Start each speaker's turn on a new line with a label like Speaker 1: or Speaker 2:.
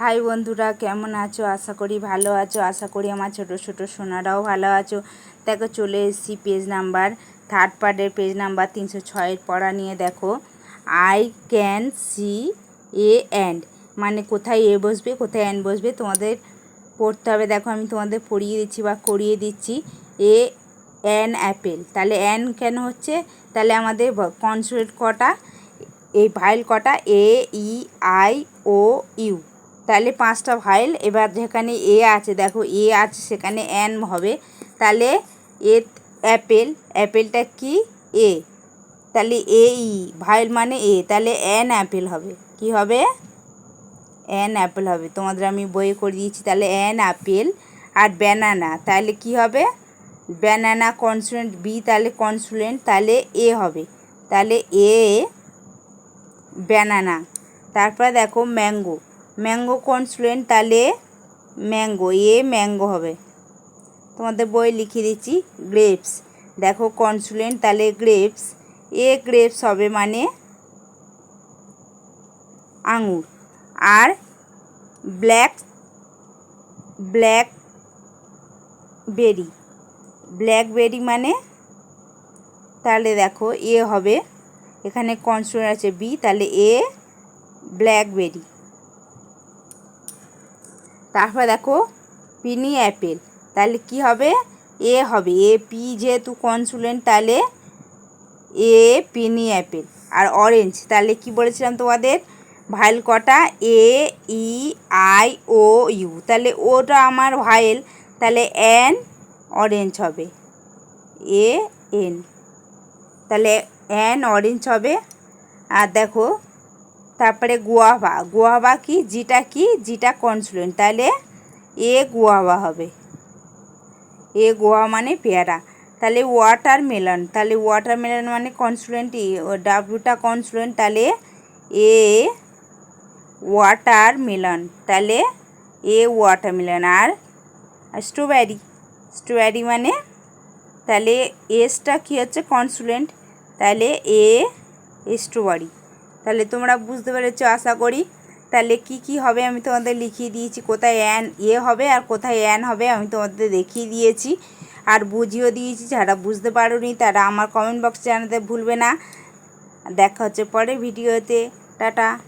Speaker 1: High বন্ধুরা, কেমন আছো? আশা করি ভালো আছো। আশা করি আমার ছোট ছোট সোনারাও ভালো আছো। দেখো, চলে এসেছি পেজ নাম্বার থার্ড পার্টের পেজ নাম্বার তিনশো ছয়ের পড়া নিয়ে, দেখো। I can see a and মানে কোথায় এ বসবে, কোথায় অ্যান্ড বসবে, তোমাদের পড়তে হবে। দেখো, আমি তোমাদের পড়িয়ে দিচ্ছি বা করিয়ে দিচ্ছি। এ অ্যান অ্যাপেল তাহলে অ্যান কেন হচ্ছে? তাহলে আমাদের কনসোনেন্ট কটা? এই ভাইল কটা? এ ই আই ও ইউ তাহলে পাঁচটা ভাইল, এবার যেখানে এ আছে, দেখো এ আছে, সেখানে অ্যান হবে। তাহলে এ অ্যাপেল, অ্যাপেলটা কি? এ। তাহলে এ ই, ভাইল মানে এ। তাহলে অ্যান অ্যাপেল হবে। কি হবে? অ্যান অ্যাপেল হবে। তোমাদের আমি বইয়ে করে দিয়েছি, তাহলে অ্যান অ্যাপেল আর ব্যানানা তাহলে কি হবে? ব্যানানা কনসুলেন্ট বি তাহলে কনসুলেন্ট তাহলে এ হবে। তাহলে এ ব্যানানা তারপরে দেখো ম্যাঙ্গো ম্যাঙ্গো কনসুলেন্ট তাহলে ম্যাঙ্গো, এ ম্যাঙ্গো হবে। তোমাদের বই লিখে দিচ্ছি, গ্রেপস। দেখো কনসুলেন্ট তাহলে গ্রেপস, এ গ্রেপস হবে মানে আঙুর। আর ব্ল্যাক ব্ল্যাক বেরি। ব্ল্যাকবেরি মানে তাহলে দেখো এ হবে। এখানে কনসোনেন্ট আছে? বি, তাহলে এ ব্ল্যাকবেরি তারপর দেখো পিনি অ্যাপেল তাহলে কি হবে? এ হবে। এ পি যেহেতু কনসুলেন্ট তাহলে এ পিনি অ্যাপেল আর অরেঞ্জ তাহলে কি বলেছিলাম তোমাদের? ভাইল কটা? এ ই আই ও ইউ তাহলে ওটা আমার ভাইল। তাহলে এন অরেঞ্জ হবে। এ এন তাহলে এন অরেঞ্জ হবে। আর দেখো তারপরে গোয়াভা। গোয়াভা কি? জিটা কি? জিটা কনসুলেন্ট তাহলে এ গোয়াভা হবে। এ গোয়া মানে পেয়ারা। তাহলে ওয়াটার মেলন। তাহলে ওয়াটার মেলন মানে কনসুলেন্ট ডাব্লুটা কনসুলেন্ট। তাহলে এ ওয়াটার মেলন। তাহলে এ ওয়াটার মেলন। আর স্ট্রবেরি। স্ট্রবেরি মানে তাহলে এসটা কী হচ্ছে? কনসুলেন্ট। তাহলে এ স্ট্রবেরি। তাহলে তোমরা বুঝতে পেরেছ, আশা করি। তাহলে কি কি হবে আমি তোমাদের লিখিয়ে দিয়েছি, কোথায় অ্যান এ হবে আর কোথায় অ্যান হবে আমি তোমাদের দেখিয়ে দিয়েছি। আর বুঝিয়েও দিয়েছি, যারা বুঝতে পারোনি তারা আমার কমেন্ট বক্সে জানাতে ভুলবে না। দেখা হচ্ছে পরে ভিডিওতে টাটা।